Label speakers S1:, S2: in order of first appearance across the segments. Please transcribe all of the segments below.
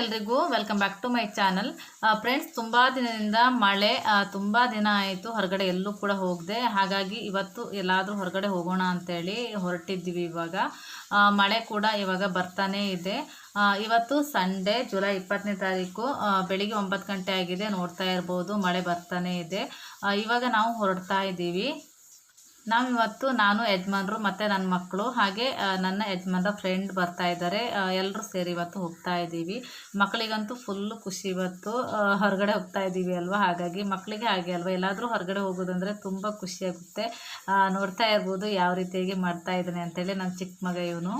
S1: ಎಲ್ರಿಗೂ welcome back to my channel friends ತುಂಬ ದಿನದಿಂದ ಮಳೆ ತುಂಬ ದಿನ ಆಯಿತು. ಹೊರಗಡೆ ಎಲ್ಲೂ ಕೂಡ ಹೋಗದೆ. ಹಾಗಾಗಿ ಇವತ್ತು ಎಲ್ಲಾದರೂ ಹೊರಗಡೆ ಹೋಗೋಣ ಅಂತೇಳಿ ಹೊರಟಿದ್ದೀವಿ ಇವಾಗ. ಮಳೆ ಕೂಡ ಇವಾಗ ಬರ್ತಾನೇ ಇದೆ. ಇವತ್ತು ಸಂಡೇ ಜುಲೈ ಇಪ್ಪತ್ತನೇ ತಾರೀಕು ಬೆಳಿಗ್ಗೆ ಒಂಬತ್ತು ಗಂಟೆ ಆಗಿದೆ. ನೋಡ್ತಾ ಇರ್ಬೋದು, ಮಳೆ ಬರ್ತಾನೇ ಇದೆ. ಇವಾಗ ನಾವು ಹೊರಡ್ತಾ ಇದ್ದೀವಿ. ನಾವಿವತ್ತು ನಾನು ಯಜಮಾನ್ರು ಮತ್ತು ನನ್ನ ಮಕ್ಕಳು ಹಾಗೆ ನನ್ನ ಯಜಮಾನ್ರ ಫ್ರೆಂಡ್ ಬರ್ತಾ ಇದ್ದಾರೆ. ಎಲ್ಲರೂ ಸೇರಿ ಇವತ್ತು ಹೋಗ್ತಾ ಇದ್ದೀವಿ. ಮಕ್ಕಳಿಗಂತೂ ಫುಲ್ಲು ಖುಷಿ ಇವತ್ತು. ಹೊರಗಡೆ ಹೋಗ್ತಾ ಇದ್ದೀವಿ ಅಲ್ವಾ? ಹಾಗಾಗಿ ಮಕ್ಕಳಿಗೆ ಹಾಗೆ ಅಲ್ವಾ? ಎಲ್ಲಾದರೂ ಹೊರಗಡೆ ಹೋಗೋದಂದರೆ ತುಂಬ ಖುಷಿಯಾಗುತ್ತೆ ನೋಡ್ತಾ ಇರ್ಬೋದು ಯಾವ ರೀತಿಯಾಗಿ ಮಾಡ್ತಾ ಇದ್ದಾನೆ ಅಂತೇಳಿ. ನನ್ನ ಚಿಕ್ಕ ಮಗ ಇವನು.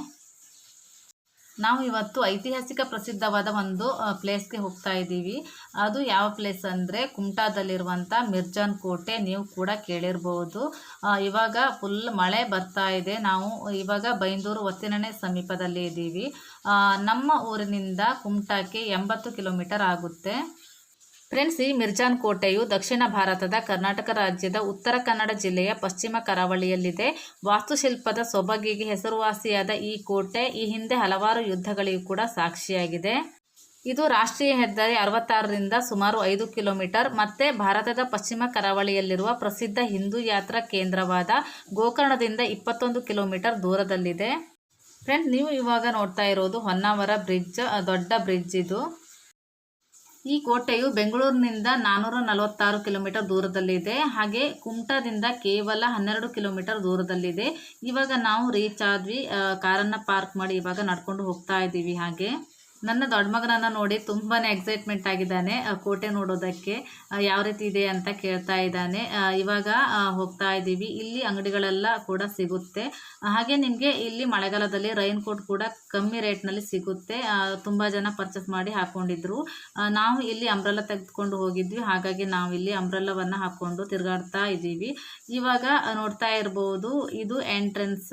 S1: ನಾವು ಇವತ್ತು ಐತಿಹಾಸಿಕ ಪ್ರಸಿದ್ಧವಾದ ಒಂದು ಪ್ಲೇಸ್ಗೆ ಹೋಗ್ತಾ ಇದ್ದೀವಿ. ಅದು ಯಾವ ಪ್ಲೇಸ್ ಅಂದರೆ ಕುಮಟಾದಲ್ಲಿರುವಂಥ ಮಿರ್ಜಾನ್ ಕೋಟೆ ನೀವು ಕೂಡ ಕೇಳಿರ್ಬೋದು. ಇವಾಗ ಫುಲ್ ಮಳೆ ಬರ್ತಾ ಇದೆ. ನಾವು ಇವಾಗ ಬೈಂದೂರು ಒತ್ತಿನಣೆ ಸಮೀಪದಲ್ಲಿ ಇದ್ದೀವಿ. ನಮ್ಮ ಊರಿನಿಂದ ಕುಮಟಾಕ್ಕೆ ಎಂಬತ್ತು ಕಿಲೋಮೀಟರ್ ಆಗುತ್ತೆ. ಫ್ರೆಂಡ್ಸ್, ಈ ಮಿರ್ಜಾನ್ ಕೋಟೆಯು ದಕ್ಷಿಣ ಭಾರತದ ಕರ್ನಾಟಕ ರಾಜ್ಯದ ಉತ್ತರ ಕನ್ನಡ ಜಿಲ್ಲೆಯ ಪಶ್ಚಿಮ ಕರಾವಳಿಯಲ್ಲಿದೆ. ವಾಸ್ತುಶಿಲ್ಪದ ಸೊಬಗಿಗೆ ಹೆಸರುವಾಸಿಯಾದ ಈ ಕೋಟೆ ಈ ಹಿಂದೆ ಹಲವಾರು ಯುದ್ಧಗಳಿಗೂ ಕೂಡ ಸಾಕ್ಷಿಯಾಗಿದೆ. ಇದು ರಾಷ್ಟ್ರೀಯ ಹೆದ್ದಾರಿ ಅರವತ್ತಾರರಿಂದ ಸುಮಾರು ಐದು ಕಿಲೋಮೀಟರ್, ಮತ್ತೆ ಭಾರತದ ಪಶ್ಚಿಮ ಕರಾವಳಿಯಲ್ಲಿರುವ ಪ್ರಸಿದ್ಧ ಹಿಂದೂ ಯಾತ್ರಾ ಕೇಂದ್ರವಾದ ಗೋಕರ್ಣದಿಂದ ಇಪ್ಪತ್ತೊಂದು ಕಿಲೋಮೀಟರ್ ದೂರದಲ್ಲಿದೆ. ಫ್ರೆಂಡ್ಸ್, ನೀವು ಇವಾಗ ನೋಡ್ತಾ ಇರೋದು ಹೊನ್ನಾವರ ಬ್ರಿಡ್ಜ್, ದೊಡ್ಡ ಬ್ರಿಡ್ಜ್ ಇದು. ಈ ಕೋಟೆಯು ಬೆಂಗಳೂರಿನಿಂದ ನಾನ್ನೂರ ನಲವತ್ತಾರು ಕಿಲೋಮೀಟರ್ ದೂರದಲ್ಲಿದೆ. ಹಾಗೆ ಕುಮಟಾದಿಂದ ಕೇವಲ ಹನ್ನೆರಡು ಕಿಲೋಮೀಟರ್ ದೂರದಲ್ಲಿದೆ. ಇವಾಗ ನಾವು ರೀಚ್ ಆದ್ವಿ ಕಾರನ್ನು ಪಾರ್ಕ್ ಮಾಡಿ ಇವಾಗ ನಡ್ಕೊಂಡು ಹೋಗ್ತಾ ಇದ್ದೀವಿ ಹಾಗೆ. ನನ್ನ ದೊಡ್ಡ ಮಗನನ್ನು ನೋಡಿ ತುಂಬಾ ಎಕ್ಸೈಟ್ಮೆಂಟ್ ಆಗಿದ್ದಾನೆ ಕೋಟೆ ನೋಡೋದಕ್ಕೆ ಯಾವ ರೀತಿ ಇದೆ ಅಂತ ಕೇಳ್ತಾ ಇದ್ದಾನೆ. ಇವಾಗ ಹೋಗ್ತಾ ಇದ್ದೀವಿ. ಇಲ್ಲಿ ಅಂಗಡಿಗಳೆಲ್ಲ ಕೂಡ ಸಿಗುತ್ತೆ. ಹಾಗೆ ನಿಮಗೆ ಇಲ್ಲಿ ಮಳೆಗಾಲದಲ್ಲಿ ರೈನ್ ಕೋಟ್ ಕೂಡ ಕಮ್ಮಿ ರೇಟ್ನಲ್ಲಿ ಸಿಗುತ್ತೆ. ತುಂಬ ಜನ ಪರ್ಚೇಸ್ ಮಾಡಿ ಹಾಕೊಂಡಿದ್ರು. ನಾವು ಇಲ್ಲಿ ಅಂಬ್ರೆಲ್ಲ ತೆಗೆದುಕೊಂಡು ಹೋಗಿದ್ವಿ. ಹಾಗಾಗಿ ನಾವು ಇಲ್ಲಿ ಅಂಬ್ರೆಲ್ಲವನ್ನು ಹಾಕ್ಕೊಂಡು ತಿರುಗಾಡ್ತಾ ಇದ್ದೀವಿ. ಇವಾಗ ನೋಡ್ತಾ ಇರ್ಬೋದು, ಇದು ಎಂಟ್ರೆನ್ಸ್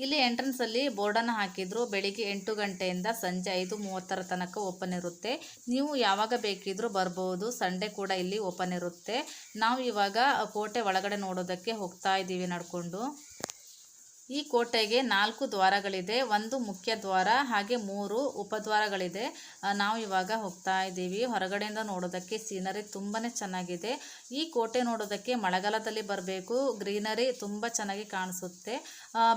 S1: ಇಲ್ಲಿ ಎಂಟ್ರೆನ್ಸಲ್ಲಿ ಬೋರ್ಡನ್ನು ಹಾಕಿದ್ರು. ಬೆಳಿಗ್ಗೆ ಎಂಟು ಗಂಟೆಯಿಂದ ಸಂಜೆ ಐದು ಮೂವತ್ತರ ತನಕ ಓಪನ್ ಇರುತ್ತೆ. ನೀವು ಯಾವಾಗ ಬೇಕಿದ್ರೂ ಬರ್ಬೋದು. ಸಂಡೇ ಕೂಡ ಇಲ್ಲಿ ಓಪನ್ ಇರುತ್ತೆ. ನಾವು ಇವಾಗ ಕೋಟೆ ಒಳಗಡೆ ನೋಡೋದಕ್ಕೆ ಹೋಗ್ತಾ ಇದ್ದೀವಿ ನಡ್ಕೊಂಡು. ಈ ಕೋಟೆಗೆ ನಾಲ್ಕು ದ್ವಾರಗಳಿದೆ. ಒಂದು ಮುಖ್ಯ ದ್ವಾರ, ಹಾಗೆ ಮೂರು ಉಪದ್ವಾರಗಳಿದೆ. ನಾವು ಇವಾಗ ಹೋಗ್ತಾ ಇದ್ದೀವಿ. ಹೊರಗಡೆಯಿಂದ ನೋಡೋದಕ್ಕೆ ಸೀನರಿ ತುಂಬಾ ಚೆನ್ನಾಗಿದೆ. ಈ ಕೋಟೆ ನೋಡೋದಕ್ಕೆ ಮಳೆಗಾಲದಲ್ಲಿ ಬರಬೇಕು. ಗ್ರೀನರಿ ತುಂಬ ಚೆನ್ನಾಗಿ ಕಾಣಿಸುತ್ತೆ.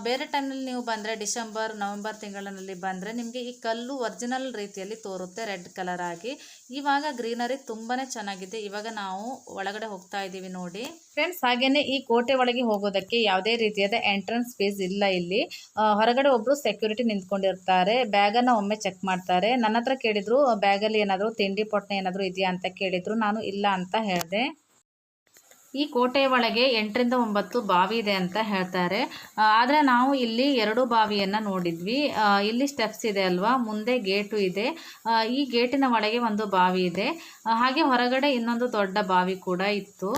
S1: ಬೇರೆ ಟೈಮ್ನಲ್ಲಿ ನೀವು ಬಂದರೆ ಡಿಸೆಂಬರ್, ನವೆಂಬರ್ ತಿಂಗಳಿನಲ್ಲಿ ಬಂದರೆ ನಿಮಗೆ ಈ ಕಲ್ಲು ಒರಿಜಿನಲ್ ರೀತಿಯಲ್ಲಿ ತೋರುತ್ತೆ, ರೆಡ್ ಕಲರ್ ಆಗಿ. ಇವಾಗ ಗ್ರೀನರಿ ತುಂಬಾ ಚೆನ್ನಾಗಿದೆ. ಇವಾಗ ನಾವು ಒಳಗಡೆ ಹೋಗ್ತಾ ಇದ್ದೀವಿ ನೋಡಿ. ಫ್ರೆಂಡ್ಸ್, ಹಾಗೇನೆ ಈ ಕೋಟೆ ಒಳಗೆ ಹೋಗೋದಕ್ಕೆ ಯಾವುದೇ ರೀತಿಯಾದ ಎಂಟ್ರೆನ್ಸ್ ಫೀಸ್ ಇಲ್ಲ ಇಲ್ಲಿ. ಹೊರಗಡೆ ಒಬ್ಬರು ಸೆಕ್ಯೂರಿಟಿ ನಿಂತ್ಕೊಂಡಿರ್ತಾರೆ. ಬ್ಯಾಗನ್ನು ಒಮ್ಮೆ ಚೆಕ್ ಮಾಡ್ತಾರೆ. ನನ್ನ ಹತ್ರ ಕೇಳಿದ್ರು, ಬ್ಯಾಗಲ್ಲಿ ಏನಾದರೂ ತಿಂಡಿ ಪೊಟ್ಟಣ ಏನಾದರೂ ಇದೆಯಾ? ಅಂತ ಕೇಳಿದ್ರು. ನಾನು ಇಲ್ಲ ಅಂತ ಹೇಳಿದೆ. ಈ ಕೋಟೆಯ ಒಳಗೆ ಎಂಟರಿಂದ ಒಂಬತ್ತು ಬಾವಿ ಇದೆ ಅಂತ ಹೇಳ್ತಾರೆ. ಆದರೆ ನಾವು ಇಲ್ಲಿ ಎರಡು ಬಾವಿಯನ್ನು ನೋಡಿದ್ವಿ. ಇಲ್ಲಿ ಸ್ಟೆಪ್ಸ್ ಇದೆ ಅಲ್ವಾ? ಮುಂದೆ ಗೇಟು ಇದೆ. ಈ ಗೇಟಿನ ಒಳಗೆ ಒಂದು ಬಾವಿ ಇದೆ. ಹಾಗೆ ಹೊರಗಡೆ ಇನ್ನೊಂದು ದೊಡ್ಡ ಬಾವಿ ಕೂಡ ಇತ್ತು.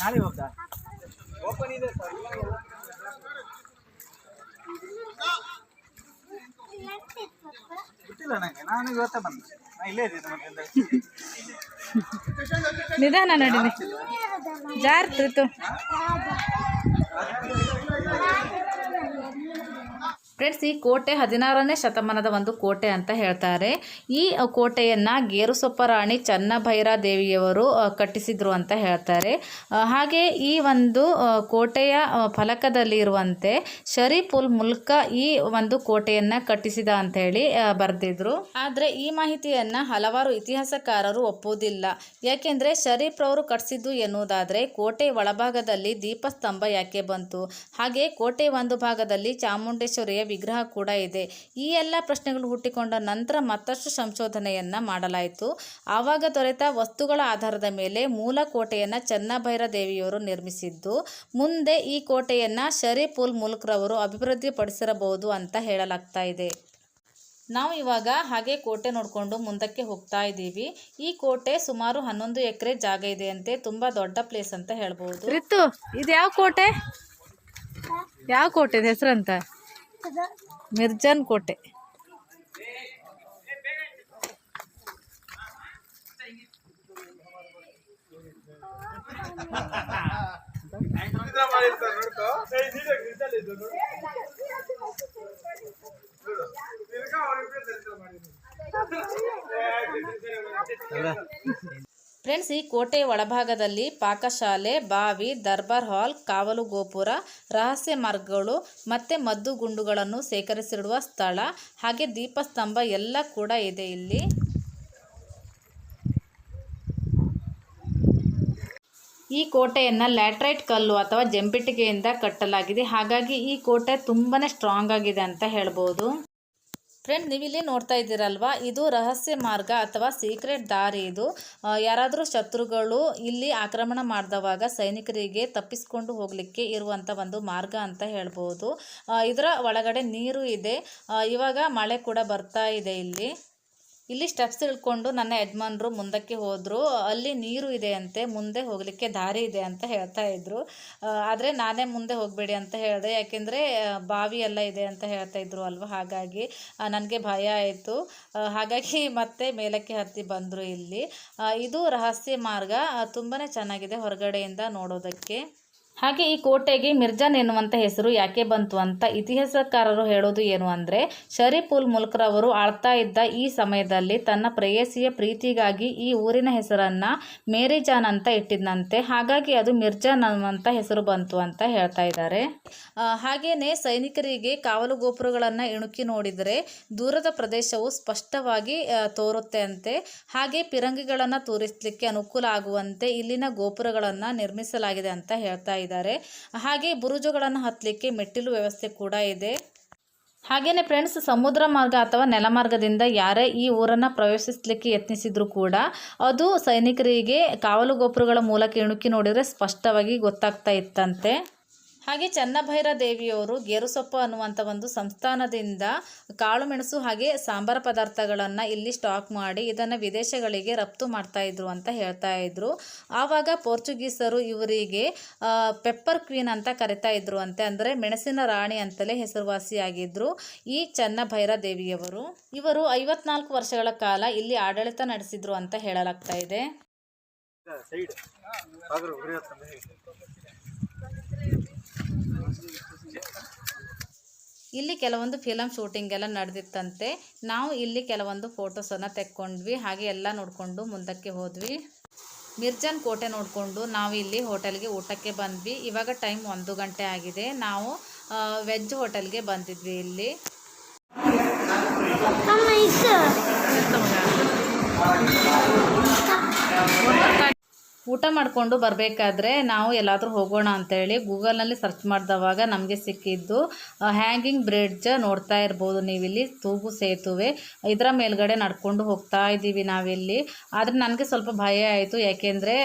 S2: ನಾಳೆ ಹೋಗ್ತಾ? ಗೊತ್ತಿಲ್ಲ ನಂಗೆ. ನಾನು ಇವತ್ತೇ ಬಂದೆ. ನಾ ಇಲ್ಲೇ ಇದ್ದೀನಿ ಮತ್ತೆ
S1: ನಿಧಾನ ನಡೀನಿ ಜಾರ್ತಿತ್ತು ಫ್ರೆಂಡ್ಸ್, ಈ ಕೋಟೆ ಹದಿನಾರನೇ ಶತಮಾನದ ಒಂದು ಕೋಟೆ ಅಂತ ಹೇಳ್ತಾರೆ. ಈ ಕೋಟೆಯನ್ನು ಗೇರುಸೊಪ್ಪ ರಾಣಿ ಚನ್ನಭೈರ ದೇವಿಯವರು ಕಟ್ಟಿಸಿದ್ರು ಅಂತ ಹೇಳ್ತಾರೆ. ಹಾಗೆ ಈ ಒಂದು ಕೋಟೆಯ ಫಲಕದಲ್ಲಿರುವಂತೆ ಶರೀಫ್ ಉಲ್ ಮುಲ್ಕ ಈ ಒಂದು ಕೋಟೆಯನ್ನು ಕಟ್ಟಿಸಿದ ಅಂತ ಹೇಳಿ ಬರೆದಿದ್ರು. ಆದರೆ ಈ ಮಾಹಿತಿಯನ್ನು ಹಲವಾರು ಇತಿಹಾಸಕಾರರು ಒಪ್ಪುವುದಿಲ್ಲ. ಯಾಕೆಂದರೆ ಶರೀಫ್ ರವರು ಕಟ್ಟಿಸಿದ್ದು ಎನ್ನುವುದಾದರೆ ಕೋಟೆ ಒಳಭಾಗದಲ್ಲಿ ದೀಪಸ್ತಂಭ ಯಾಕೆ ಬಂತು? ಹಾಗೆ ಕೋಟೆ ಒಂದು ಭಾಗದಲ್ಲಿ ಚಾಮುಂಡೇಶ್ವರಿಯ ವಿಗ್ರಹ ಕೂಡ ಇದೆ. ಈ ಎಲ್ಲ ಪ್ರಶ್ನೆಗಳು ಹುಟ್ಟಿಕೊಂಡ ನಂತರ ಮತ್ತಷ್ಟು ಸಂಶೋಧನೆಯನ್ನು ಮಾಡಲಾಯಿತು. ಆವಾಗ ದೊರೆತ ವಸ್ತುಗಳ ಆಧಾರದ ಮೇಲೆ ಮೂಲ ಕೋಟೆಯನ್ನು ಚನ್ನಭೈರ ದೇವಿಯವರು ನಿರ್ಮಿಸಿದ್ದು ಮುಂದೆ ಈ ಕೋಟೆಯನ್ನು ಶರೀಫ್ ಉಲ್ ಮುಲ್ಕ್ರವರು ಅಭಿವೃದ್ಧಿಪಡಿಸಿರಬಹುದು ಅಂತ ಹೇಳಲಾಗ್ತಾ ಇದೆ. ನಾವು ಇವಾಗ ಹಾಗೆ ಕೋಟೆ ನೋಡಿಕೊಂಡು ಮುಂದಕ್ಕೆ ಹೋಗ್ತಾ ಇದ್ದೀವಿ. ಈ ಕೋಟೆ ಸುಮಾರು ಹನ್ನೊಂದು ಎಕರೆ ಜಾಗ ಇದೆ ಅಂತೆ ತುಂಬಾ ದೊಡ್ಡ ಪ್ಲೇಸ್ ಅಂತ ಹೇಳಬಹುದು ರಿತು ಇದು ಯಾವ ಕೋಟೆ ಯಾವ ಕೋಟೆ ಹೆಸರಂತ? ಮಿರ್ಜಾನ್ ಕೋಟೆ ಫ್ರೆಂಡ್ಸ್, ಈ ಕೋಟೆಯ ಒಳಭಾಗದಲ್ಲಿ ಪಾಕಶಾಲೆ, ಬಾವಿ, ದರ್ಬಾರ್ ಹಾಲ್, ಕಾವಲು ಗೋಪುರ, ರಹಸ್ಯ ಮಾರ್ಗಗಳು ಮತ್ತು ಮದ್ದು ಗುಂಡುಗಳನ್ನು ಸೇಕರಿಸಿಡುವ ಸ್ಥಳ. ಹಾಗೆ ದೀಪಸ್ತಂಭ ಎಲ್ಲ ಕೂಡ ಇದೆ ಇಲ್ಲಿ. ಈ ಕೋಟೆಯನ್ನು ಲ್ಯಾಟ್ರೈಟ್ ಕಲ್ಲು ಅಥವಾ ಜಂಪಿಟಿಗೆಯಿಂದ ಕಟ್ಟಲಾಗಿದೆ. ಹಾಗಾಗಿ ಈ ಕೋಟೆ ತುಂಬಾ ಸ್ಟ್ರಾಂಗ್ ಆಗಿದೆ ಅಂತ ಹೇಳ್ಬೋದು. ಫ್ರೆಂಡ್ ನೀವಿಲ್ಲಿ ನೋಡ್ತಾ ಇದ್ದೀರಲ್ವಾ? ಇದು ರಹಸ್ಯ ಮಾರ್ಗ ಅಥವಾ ಸೀಕ್ರೆಟ್ ದಾರಿ ಇದು. ಯಾರಾದರೂ ಶತ್ರುಗಳು ಇಲ್ಲಿ ಆಕ್ರಮಣ ಮಾಡಿದವಾಗ ಸೈನಿಕರಿಗೆ ತಪ್ಪಿಸ್ಕೊಂಡು ಹೋಗಲಿಕ್ಕೆ ಇರುವಂಥ ಒಂದು ಮಾರ್ಗ ಅಂತ ಹೇಳ್ಬೋದು. ಇದರ ಒಳಗಡೆ ನೀರು ಇದೆ. ಇವಾಗ ಮಳೆ ಕೂಡ ಬರ್ತಾ ಇದೆ ಇಲ್ಲಿ. ಇಲ್ಲಿ ಸ್ಟೆಪ್ಸ್ ಇಳ್ಕೊಂಡು ನನ್ನ ಯಜಮಾನ್ರು ಮುಂದಕ್ಕೆ ಹೋದರು. ಅಲ್ಲಿ ನೀರು ಇದೆ ಅಂತೆ, ಮುಂದೆ ಹೋಗಲಿಕ್ಕೆ ದಾರಿ ಇದೆ ಅಂತ ಹೇಳ್ತಾ ಇದ್ದರು ಆದರೆ ನಾನೇ ಮುಂದೆ ಹೋಗಬೇಡಿ ಅಂತ ಹೇಳಿದೆ. ಯಾಕೆಂದರೆ ಬಾವಿ ಎಲ್ಲ ಇದೆ ಅಂತ ಹೇಳ್ತಾ ಇದ್ರು ಅಲ್ವಾ? ಹಾಗಾಗಿ ನನಗೆ ಭಯ ಆಯಿತು. ಹಾಗಾಗಿ ಮತ್ತೆ ಮೇಲಕ್ಕೆ ಹತ್ತಿ ಬಂದರು ಇಲ್ಲಿ. ಇದು ರಹಸ್ಯ ಮಾರ್ಗ. ತುಂಬಾ ಚೆನ್ನಾಗಿದೆ ಹೊರಗಡೆಯಿಂದ ನೋಡೋದಕ್ಕೆ. ಹಾಗೆ ಈ ಕೋಟೆಗೆ ಮಿರ್ಜಾನ್ ಎನ್ನುವಂಥ ಹೆಸರು ಯಾಕೆ ಬಂತು ಅಂತ ಇತಿಹಾಸಕಾರರು ಹೇಳೋದು ಏನು ಅಂದರೆ, ಶರೀಫ್ ಉಲ್ ಮುಲ್ಕ್ರವರು ಆಳ್ತಾ ಇದ್ದ ಈ ಸಮಯದಲ್ಲಿ ತನ್ನ ಪ್ರೇಯಸಿಯ ಪ್ರೀತಿಗಾಗಿ ಈ ಊರಿನ ಹೆಸರನ್ನು ಮೇರಿಜಾನ್ ಅಂತ ಇಟ್ಟಿದ್ದಂತೆ ಹಾಗಾಗಿ ಅದು ಮಿರ್ಜಾನ್ ಅನ್ನುವಂಥ ಹೆಸರು ಬಂತು ಅಂತ ಹೇಳ್ತಾ ಇದ್ದಾರೆ. ಹಾಗೆಯೇ ಸೈನಿಕರಿಗೆ ಕಾವಲು ಗೋಪುರಗಳನ್ನು ಇಣುಕಿ ನೋಡಿದರೆ ದೂರದ ಪ್ರದೇಶವು ಸ್ಪಷ್ಟವಾಗಿ ತೋರುತ್ತೆ ಅಂತೆ. ಹಾಗೆ ಪಿರಂಗಿಗಳನ್ನು ತೋರಿಸಲಿಕ್ಕೆ ಅನುಕೂಲ ಆಗುವಂತೆ ಇಲ್ಲಿನ ಗೋಪುರಗಳನ್ನು ನಿರ್ಮಿಸಲಾಗಿದೆ ಅಂತ ಹೇಳ್ತಾ ಇದ್ದಾರೆ. ಹಾಗೆ ಬುರುಜುಗಳನ್ನು ಹತ್ತಲಿಕ್ಕೆ ಮೆಟ್ಟಿಲು ವ್ಯವಸ್ಥೆ ಕೂಡ ಇದೆ. ಹಾಗೆಯೇ ಫ್ರೆಂಡ್ಸ್ ಸಮುದ್ರ ಮಾರ್ಗ ಅಥವಾ ನೆಲಮಾರ್ಗದಿಂದ ಯಾರೇ ಈ ಊರನ್ನು ಪ್ರವೇಶಿಸಲಿಕ್ಕೆ ಯತ್ನಿಸಿದರೂ ಕೂಡ ಅದು ಸೈನಿಕರಿಗೆ ಕಾವಲು ಗೋಪುರಗಳ ಮೂಲಕ ಇಣುಕಿ ನೋಡಿದರೆ ಸ್ಪಷ್ಟವಾಗಿ ಗೊತ್ತಾಗ್ತಾ ಇತ್ತಂತೆ. ಹಾಗೆ ಚನ್ನಭೈರ ದೇವಿಯವರು ಗೇರುಸೊಪ್ಪು ಅನ್ನುವಂಥ ಒಂದು ಸಂಸ್ಥಾನದಿಂದ ಕಾಳುಮೆಣಸು ಹಾಗೆ ಸಾಂಬಾರ ಪದಾರ್ಥಗಳನ್ನು ಇಲ್ಲಿ ಸ್ಟಾಕ್ ಮಾಡಿ ಇದನ್ನು ವಿದೇಶಗಳಿಗೆ ರಫ್ತು ಮಾಡ್ತಾ ಇದ್ರು ಅಂತ ಹೇಳ್ತಾ ಇದ್ರು. ಆವಾಗ ಪೋರ್ಚುಗೀಸರು ಇವರಿಗೆ ಪೆಪ್ಪರ್ ಕ್ವೀನ್ ಅಂತ ಕರಿತಾ ಇದ್ರು ಅಂತೆ. ಅಂದರೆ ಮೆಣಸಿನ ರಾಣಿ ಅಂತಲೇ ಹೆಸರುವಾಸಿಯಾಗಿದ್ದರು ಈ ಚನ್ನಭೈರ ದೇವಿಯವರು. ಇವರು ಐವತ್ನಾಲ್ಕು ವರ್ಷಗಳ ಕಾಲ ಇಲ್ಲಿ ಆಡಳಿತ ನಡೆಸಿದ್ರು ಅಂತ ಹೇಳಲಾಗ್ತಾ ಇದೆ. ಇಲ್ಲಿ ಕೆಲವೊಂದು ಫಿಲಮ್ ಶೂಟಿಂಗ್ ಎಲ್ಲ ನಡೆದಿತ್ತಂತೆ. ನಾವು ಇಲ್ಲಿ ಕೆಲವೊಂದು ಫೋಟೋಸನ್ನು ತೆಕ್ಕೊಂಡ್ವಿ. ಹಾಗೆ ಎಲ್ಲ ನೋಡಿಕೊಂಡು ಮುಂದಕ್ಕೆ ಹೋದ್ವಿ. ಮಿರ್ಜಾನ್ ಕೋಟೆ ನೋಡಿಕೊಂಡು ನಾವು ಇಲ್ಲಿ ಹೋಟೆಲ್ಗೆ ಊಟಕ್ಕೆ ಬಂದ್ವಿ. ಇವಾಗ ಟೈಮ್ ಒಂದು ಗಂಟೆ ಆಗಿದೆ. ನಾವು ವೆಜ್ ಹೋಟೆಲ್ಗೆ ಬಂದಿದ್ವಿ ಇಲ್ಲಿ. ಊಟ ಮಾಡಿಕೊಂಡು ಬರಬೇಕಾದ್ರೆ ನಾವು ಎಲ್ಲಾದರೂ ಹೋಗೋಣ ಅಂತೇಳಿ ಗೂಗಲ್ನಲ್ಲಿ ಸರ್ಚ್ ಮಾಡಿದವಾಗ ನಮಗೆ ಸಿಕ್ಕಿದ್ದು ಹ್ಯಾಂಗಿಂಗ್ ಬ್ರಿಡ್ಜ್ ನೋಡ್ತಾ ಇರ್ಬೋದು ನೀವಿಲ್ಲಿ ತೂಗು ಸೇತುವೆ. ಇದರ ಮೇಲ್ಗಡೆ ನಡ್ಕೊಂಡು ಹೋಗ್ತಾ ಇದ್ದೀವಿ ನಾವಿಲ್ಲಿ. ಆದರೆ ನನಗೆ ಸ್ವಲ್ಪ ಭಯ ಆಯಿತು, ಯಾಕೆಂದರೆ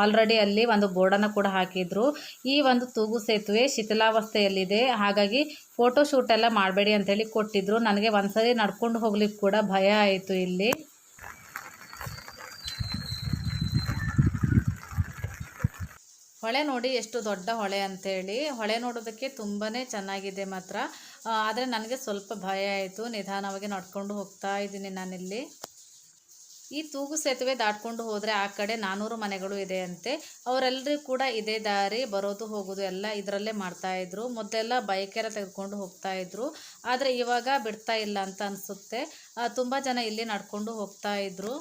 S1: ಆಲ್ರೆಡಿ ಅಲ್ಲಿ ಒಂದು ಬೋರ್ಡನ್ನು ಕೂಡ ಹಾಕಿದ್ರು. ಈ ಒಂದು ತೂಗು ಸೇತುವೆ ಶಿಥಿಲಾವಸ್ಥೆಯಲ್ಲಿದೆ. ಹಾಗಾಗಿ ಫೋಟೋ ಶೂಟ್ ಎಲ್ಲ ಮಾಡಬೇಡಿ ಅಂತೇಳಿ ಕೊಟ್ಟಿದ್ರು. ನನಗೆ ಒಂದ್ಸರಿ ನಡ್ಕೊಂಡು ಹೋಗ್ಲಿಕ್ಕೆ ಕೂಡ ಭಯ ಆಯಿತು ಇಲ್ಲಿ. ಹೊಳೆ ನೋಡಿ ಎಷ್ಟು ದೊಡ್ಡ ಹೊಳೆ ಅಂತೇಳಿ. ಹೊಳೆ ನೋಡೋದಕ್ಕೆ ತುಂಬಾ ಚೆನ್ನಾಗಿದೆ ಮಾತ್ರ. ಆದರೆ ನನಗೆ ಸ್ವಲ್ಪ ಭಯ ಆಯಿತು. ನಿಧಾನವಾಗಿ ನಡ್ಕೊಂಡು ಹೋಗ್ತಾ ಇದ್ದೀನಿ ನಾನಿಲ್ಲಿ. ಈ ತೂಗು ಸೇತುವೆ ದಾಟ್ಕೊಂಡು ಹೋದರೆ ಆ ಕಡೆ ನಾನ್ನೂರು ಮನೆಗಳು ಇದೆ ಅಂತೆ. ಅವರೆಲ್ಲರೂ ಕೂಡ ಇದೇ ದಾರಿ, ಬರೋದು, ಹೋಗೋದು ಎಲ್ಲ ಇದರಲ್ಲೇ ಮಾಡ್ತಾಯಿದ್ರು ಮೊದಲೆಲ್ಲ ಬೈಕೆಲ್ಲ ತೆಗೆದುಕೊಂಡು ಹೋಗ್ತಾ ಇದ್ರು. ಆದರೆ ಇವಾಗ ಬಿಡ್ತಾ ಇಲ್ಲ ಅಂತ ಅನಿಸುತ್ತೆ. ತುಂಬ ಜನ ಇಲ್ಲಿ ನಡ್ಕೊಂಡು ಹೋಗ್ತಾ ಇದ್ರು.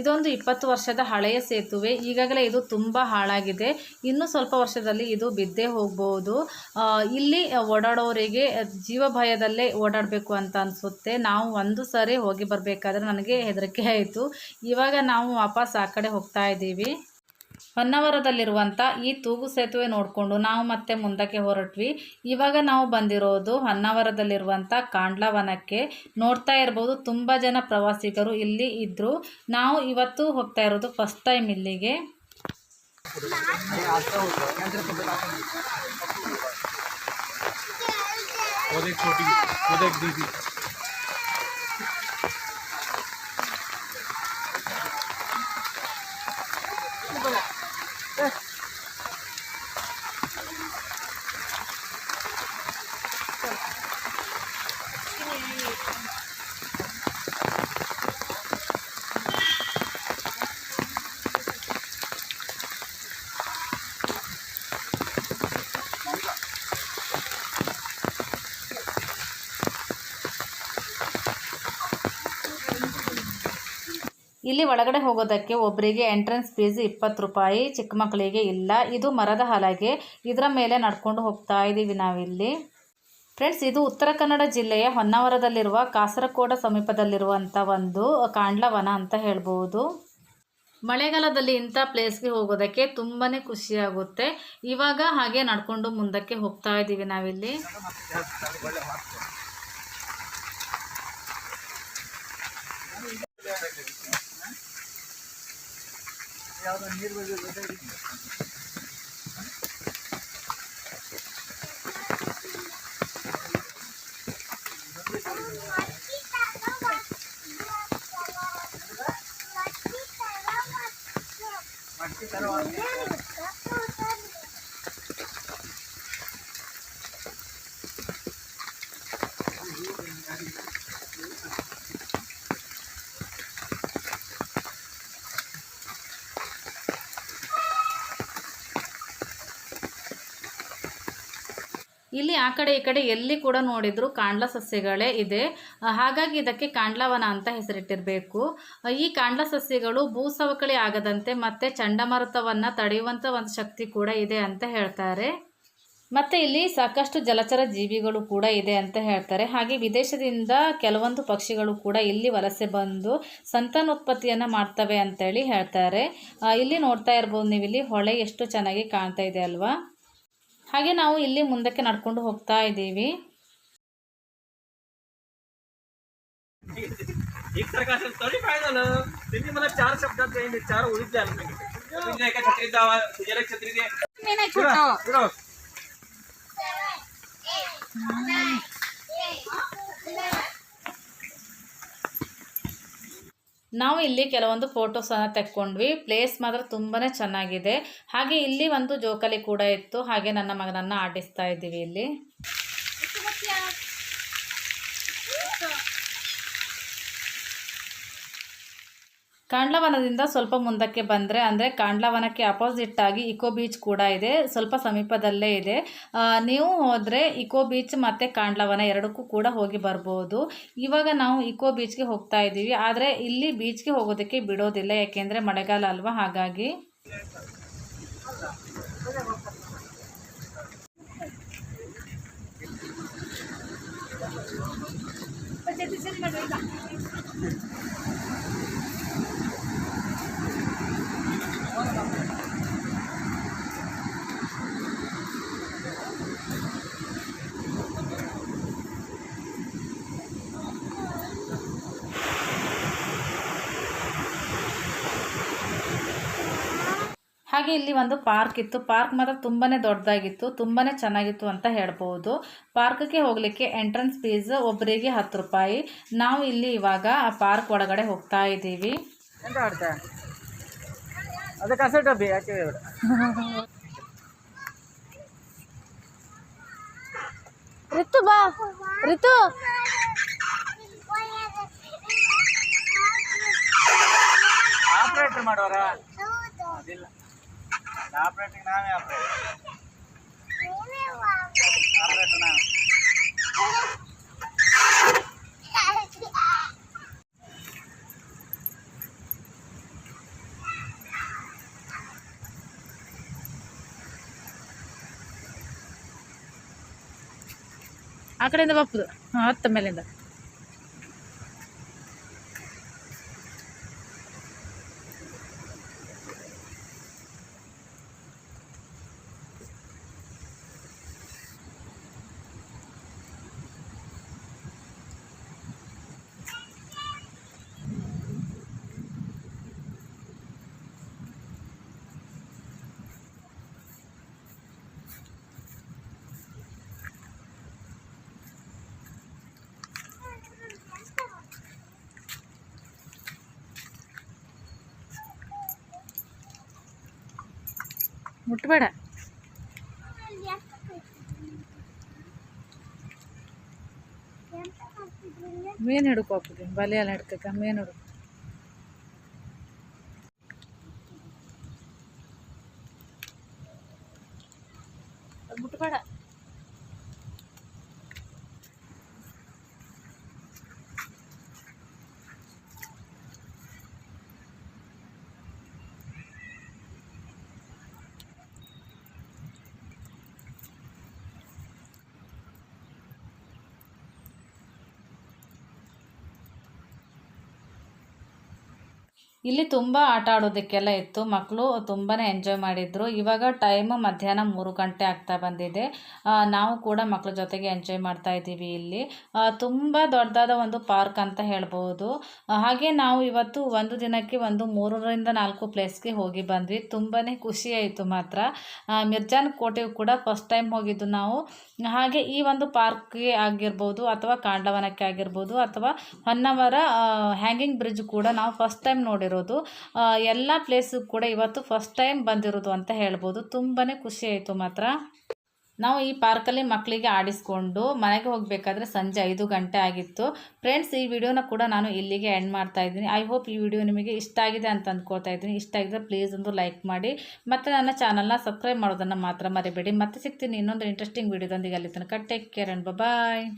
S1: ಇದೊಂದು ಇಪ್ಪತ್ತು ವರ್ಷದ ಹಳೆಯ ಸೇತುವೆ. ಈಗಾಗಲೇ ಇದು ತುಂಬ ಹಾಳಾಗಿದೆ. ಇನ್ನು ಸ್ವಲ್ಪ ವರ್ಷದಲ್ಲಿ ಇದು ಬಿದ್ದೇ ಹೋಗ್ಬೋದು. ಇಲ್ಲಿ ಓಡಾಡೋರಿಗೆ ಜೀವ ಭಯದಲ್ಲೇ ಓಡಾಡಬೇಕು ಅಂತ ಅನಿಸುತ್ತೆ. ನಾವು ಒಂದು ಸಾರಿ ಹೋಗಿ ಬರಬೇಕಾದ್ರೆ ನನಗೆ ಹೆದರಿಕೆ ಆಯಿತು. ಇವಾಗ ನಾವು ವಾಪಸ್ ಆ ಕಡೆ ಹೋಗ್ತಾ ಇದ್ದೀವಿ. ಹೊನ್ನಾವರದಲ್ಲಿರುವಂಥ ಈ ತೂಗು ಸೇತುವೆ ನೋಡಿಕೊಂಡು ನಾವು ಮತ್ತೆ ಮುಂದಕ್ಕೆ ಹೊರಟ್ವಿ. ಇವಾಗ ನಾವು ಬಂದಿರೋದು ಹೊನ್ನಾವರದಲ್ಲಿರುವಂಥ ಕಾಂಡ್ಲವನಕ್ಕೆ. ನೋಡ್ತಾ ಇರ್ಬೋದು ತುಂಬ ಜನ ಪ್ರವಾಸಿಗರು ಇಲ್ಲಿ ಇದ್ದರು ನಾವು ಇವತ್ತು ಹೋಗ್ತಾ ಇರೋದು ಫಸ್ಟ್ ಟೈಮ್ ಇಲ್ಲಿಗೆ. ಇಲ್ಲಿ ಒಳಗಡೆ ಹೋಗೋದಕ್ಕೆ ಒಬ್ಬರಿಗೆ ಎಂಟ್ರೆನ್ಸ್ ಫೀಸ್ ಇಪ್ಪತ್ತು ರೂಪಾಯಿ, ಚಿಕ್ಕ ಮಕ್ಕಳಿಗೆ ಇಲ್ಲ. ಇದು ಮರದ ಹಲಗೆ. ಇದರ ಮೇಲೆ ನಡ್ಕೊಂಡು ಹೋಗ್ತಾ ಇದ್ದೀವಿ ನಾವಿಲ್ಲಿ. ಫ್ರೆಂಡ್ಸ್ ಇದು ಉತ್ತರ ಕನ್ನಡ ಜಿಲ್ಲೆಯ ಹೊನ್ನಾವರದಲ್ಲಿರುವ ಕಾಸರಕೋಡ ಸಮೀಪದಲ್ಲಿರುವಂಥ ಒಂದು ಕಾಂಡ್ಲವನ ಅಂತ ಹೇಳ್ಬೋದು. ಮಳೆಗಾಲದಲ್ಲಿ ಇಂಥ ಪ್ಲೇಸ್ಗೆ ಹೋಗೋದಕ್ಕೆ ತುಂಬಾ ಖುಷಿಯಾಗುತ್ತೆ ಇವಾಗ ಹಾಗೆ ನಡ್ಕೊಂಡು ಮುಂದಕ್ಕೆ ಹೋಗ್ತಾ ಇದ್ದೀವಿ ನಾವಿಲ್ಲಿ.
S2: ಯಾವ್ದೋ ನೀರು ಬಂದಿದೆ
S1: ಇಲ್ಲಿ ಆ ಕಡೆ ಈ ಕಡೆ ಎಲ್ಲಿ ಕೂಡ ನೋಡಿದ್ರು ಕಾಂಡ್ಲ ಸಸ್ಯಗಳೇ ಇದೆ. ಹಾಗಾಗಿ ಇದಕ್ಕೆ ಕಾಂಡ್ಲವನ ಅಂತ ಹೆಸರಿಟ್ಟಿರಬೇಕು. ಈ ಕಾಂಡ್ಲ ಸಸ್ಯಗಳು ಭೂಸವಕಳಿ ಆಗದಂತೆ ಮತ್ತೆ ಚಂಡಮಾರುತವನ್ನು ತಡೆಯುವಂಥ ಒಂದು ಶಕ್ತಿ ಕೂಡ ಇದೆ ಅಂತ ಹೇಳ್ತಾರೆ. ಮತ್ತು ಇಲ್ಲಿ ಸಾಕಷ್ಟು ಜಲಚರ ಜೀವಿಗಳು ಕೂಡ ಇದೆ ಅಂತ ಹೇಳ್ತಾರೆ. ಹಾಗೆ ವಿದೇಶದಿಂದ ಕೆಲವೊಂದು ಪಕ್ಷಿಗಳು ಕೂಡ ಇಲ್ಲಿ ವಲಸೆ ಬಂದು ಸಂತಾನೋತ್ಪತ್ತಿಯನ್ನು ಮಾಡ್ತವೆ ಅಂತೇಳಿ ಹೇಳ್ತಾರೆ. ಇಲ್ಲಿ ನೋಡ್ತಾ ಇರ್ಬೋದು ನೀವು ಇಲ್ಲಿ ಹೊಳೆ ಎಷ್ಟು ಚೆನ್ನಾಗಿ ಕಾಣ್ತಾ ಇದೆ ಅಲ್ವಾ? ಹಾಗೆ ನಾವು ಇಲ್ಲಿ ಮುಂದಕ್ಕೆ ನಡ್ಕೊಂಡು ಹೋಗ್ತಾ ಇದ್ದೀವಿ.
S2: एक
S1: ನಾವು ಇಲ್ಲಿ ಕೆಲವೊಂದು ಫೋಟೋಸನ್ನು ತೆಕ್ಕೊಂಡ್ವಿ. ಪ್ಲೇಸ್ ಮಾತ್ರ ತುಂಬಾ ಚೆನ್ನಾಗಿದೆ. ಹಾಗೆ ಇಲ್ಲಿ ಒಂದು ಜೋಕಾಲಿ ಕೂಡ ಇತ್ತು. ಹಾಗೆ ನನ್ನ ಮಗನನ್ನು ಆಡಿಸ್ತಾ ಇದ್ದೀವಿ ಇಲ್ಲಿ. ಕಾಂಡ್ಲವನದಿಂದ ಸ್ವಲ್ಪ ಮುಂದಕ್ಕೆ ಬಂದರೆ, ಅಂದರೆ ಕಾಂಡ್ಲವನಕ್ಕೆ ಅಪೋಸಿಟ್ ಆಗಿ ಇಕೋ ಬೀಚ್ ಕೂಡ ಇದೆ, ಸ್ವಲ್ಪ ಸಮೀಪದಲ್ಲೇ ಇದೆ. ನೀವು ಹೋದರೆ ಇಕೋ ಬೀಚ್ ಮತ್ತು ಕಾಂಡ್ಲವನ ಎರಡಕ್ಕೂ ಕೂಡ ಹೋಗಿ ಬರ್ಬೋದು. ಇವಾಗ ನಾವು ಇಕೋ ಬೀಚ್ಗೆ ಹೋಗ್ತಾ ಇದ್ದೀವಿ, ಆದರೆ ಇಲ್ಲಿ ಬೀಚ್ಗೆ ಹೋಗೋದಕ್ಕೆ ಬಿಡೋದಿಲ್ಲ, ಯಾಕೆಂದರೆ ಮಳೆಗಾಲ ಅಲ್ವಾ, ಹಾಗಾಗಿ. ಹಾಗೆ ಇಲ್ಲಿ ಒಂದು ಪಾರ್ಕ್ ಇತ್ತು. ಪಾರ್ಕ್ ಮಾತ್ರ ತುಂಬಾ ದೊಡ್ಡದಾಗಿತ್ತು ತುಂಬಾ ಚೆನ್ನಾಗಿತ್ತು ಅಂತ ಹೇಳ್ಬೋದು ಪಾರ್ಕ್ಗೆ ಹೋಗಲಿಕ್ಕೆ ಎಂಟ್ರೆನ್ಸ್ ಫೀಸ್ ಒಬ್ಬರಿಗೆ ಹತ್ತು ರೂಪಾಯಿ. ನಾವು ಇಲ್ಲಿ ಇವಾಗ ಆ ಪಾರ್ಕ್ ಒಳಗಡೆ ಹೋಗ್ತಾ ಇದ್ದೀವಿ.
S3: ಋತು. ಬಾ. ಋತು
S2: ಆಪರೇಟರ್ ಮಾಡೋರ? ಅದಿಲ್ಲ ಆಪರೇಟಿಂಗ್ ನಾವೇ ಆಪರೇಟರ್ ಆಪರೇಟರ್ ನಾವೇ
S1: ಆ ಕಡೆಯಿಂದ ಬಪ್ಪದು ಹಾಂ ಮುಟ್ಬೇಡ. ಮೀನು ಹಿಡ್ಕೊ ಹೋಗ್ತೀನಿ. ಬಲೆ ಎಲ್ಲ ಹಿಡ್ಕಕ್ಕ ಮೀನು ಹಿಡ್ಕೊ ಅದ್ ಮುಟ್ಬೇಡ ಇಲ್ಲಿ ತುಂಬ ಆಟ ಆಡೋದಕ್ಕೆಲ್ಲ ಇತ್ತು. ಮಕ್ಕಳು ತುಂಬಾ ಎಂಜಾಯ್ ಮಾಡಿದರು. ಇವಾಗ ಟೈಮ್ ಮಧ್ಯಾಹ್ನ ಮೂರು ಗಂಟೆ ಆಗ್ತಾ ಬಂದಿದೆ. ನಾವು ಕೂಡ ಮಕ್ಕಳ ಜೊತೆಗೆ ಎಂಜಾಯ್ ಮಾಡ್ತಾ ಇದ್ದೀವಿ ಇಲ್ಲಿ. ತುಂಬ ದೊಡ್ಡದಾದ ಒಂದು ಪಾರ್ಕ್ ಅಂತ ಹೇಳ್ಬೋದು. ಹಾಗೆ ನಾವು ಇವತ್ತು ಒಂದು ದಿನಕ್ಕೆ ಒಂದು ಮೂರರಿಂದ ನಾಲ್ಕು ಪ್ಲೇಸ್ಗೆ ಹೋಗಿ ಬಂದ್ವಿ. ತುಂಬಾ ಖುಷಿ ಆಯಿತು ಮಾತ್ರ. ಮಿರ್ಜಾನ್ ಕೋಟೆಗೂ ಕೂಡ ಫಸ್ಟ್ ಟೈಮ್ ಹೋಗಿದ್ದು ನಾವು. ಹಾಗೆ ಈ ಒಂದು ಪಾರ್ಕ್ಗೆ ಆಗಿರ್ಬೋದು ಅಥವಾ ಕಾಂಡವನಕ್ಕೆ ಆಗಿರ್ಬೋದು ಅಥವಾ ಹೊನ್ನವರ ಹ್ಯಾಂಗಿಂಗ್ ಬ್ರಿಡ್ಜ್ ಕೂಡ ನಾವು ಫಸ್ಟ್ ಟೈಮ್ ನೋಡಿರೋದು. ಆ, ಎಲ್ಲ ಪ್ಲೇಸು ಕೂಡ ಇವತ್ತು ಫಸ್ಟ್ ಟೈಮ್ ಬಂದಿರೋದು ಅಂತ ಹೇಳ್ಬೋದು. ತುಂಬಾ ಖುಷಿ ಆಯಿತು ಮಾತ್ರ. ನಾವು ಈ ಪಾರ್ಕಲ್ಲಿ ಮಕ್ಕಳಿಗೆ ಆಡಿಸ್ಕೊಂಡು ಮನೆಗೆ ಹೋಗಬೇಕಾದ್ರೆ ಸಂಜೆ ಐದು ಗಂಟೆ ಆಗಿತ್ತು. ಫ್ರೆಂಡ್ಸ್ ಈ ವಿಡಿಯೋನ ಕೂಡ ನಾನು ಇಲ್ಲಿಗೆ ಎಂಡ್ ಮಾಡ್ತಾ ಇದ್ದೀನಿ. ಐ ಹೋಪ್ ಈ ವಿಡಿಯೋ ನಿಮಗೆ ಇಷ್ಟ ಆಗಿದೆ ಅಂತ ಅಂದ್ಕೊಳ್ತಾ ಇದ್ದೀನಿ. ಇಷ್ಟ ಆಗಿದ್ರೆ ಪ್ಲೀಸ್ ಒಂದು ಲೈಕ್ ಮಾಡಿ. ಮತ್ತು ನನ್ನ ಚಾನಲ್ನ ಸಬ್ಸ್ಕ್ರೈಬ್ ಮಾಡೋದನ್ನು ಮಾತ್ರ ಮರಿಬೇಡಿ. ಮತ್ತೆ ಸಿಗ್ತೀನಿ ಇನ್ನೊಂದು ಇಂಟ್ರೆಸ್ಟಿಂಗ್ ವಿಡಿಯೋದೊಂದಿಗೆ ಅಲ್ಲಿ ತನಕ ಟೇಕ್ ಕೇರ್ ಆ್ಯಂಡ್ ಬಾಯ್